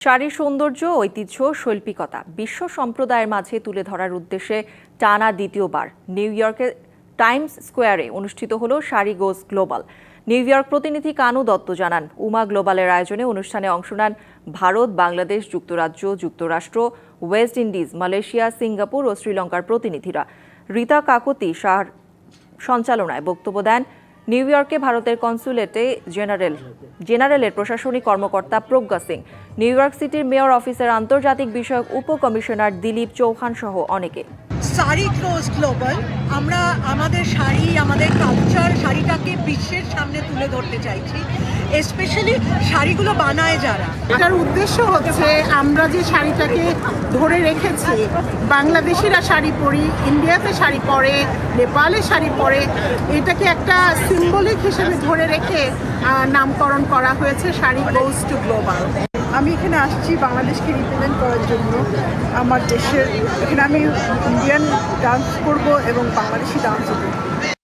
শাড়ির সৌন্দর্য, ঐতিহ্য, শৈল্পিকতা বিশ্ব সম্প্রদায়ের মাঝে তুলে ধরার উদ্দেশ্যে টানা দ্বিতীয়বার নিউ ইয়র্কের টাইমস স্কোয়ারে অনুষ্ঠিত হলো sari goes global. New York প্রতিনিধি কানু দত্ত জানান, উমা গ্লোবালের আয়োজনে অনুষ্ঠানে অংশ নেন ভারত, বাংলাদেশ, যুক্তরাজ্য, যুক্তরাষ্ট্র, ওয়েস্ট ইন্ডিজ, মালয়েশিয়া, সিঙ্গাপুর ও শ্রীলঙ্কার প্রতিনিধিরা। রীতা কাকতি শাহ সঞ্চালনায় বক্তব্য দেন নিউ ইয়র্কে ভারতের কনসুলেটে জেনারেল, জেনারেলের প্রশাসনিক কর্মকর্তা প্রজ্ঞা সিং। নিউ ইয়র্ক সিটির মেয়র অফিসের আন্তর্জাতিক বিষয়ক উপকমিশনার দিলীপ চৌহান সহ অনেকে। শাড়ি ক্লোজ গ্লোবাল, আমরা আমাদের শাড়ি, আমাদের কালচার শাড়িটাকে বিশ্বের সামনে তুলে ধরতে চাইছি। স্পেশালি শাড়িগুলো বানায় যারা। এটার উদ্দেশ্য হচ্ছে আমরা যে শাড়িটাকে ধরে রেখেছি বাংলাদেশিরা শাড়ি পরি ইন্ডিয়াতে শাড়ি পরে নেপালে শাড়ি পরে এটাকে একটা সিম্বলিক হিসেবে ধরে রেখে নামকরণ করা হয়েছে শাড়ি গোজ টু গ্লোবাল আমি এখানে আসছি বাংলাদেশকে রিপ্রেজেন্ট করার জন্য। আমার দেশের এখানে আমি ইন্ডিয়ান ডান্স করব এবং বাংলাদেশি ডান্স করব।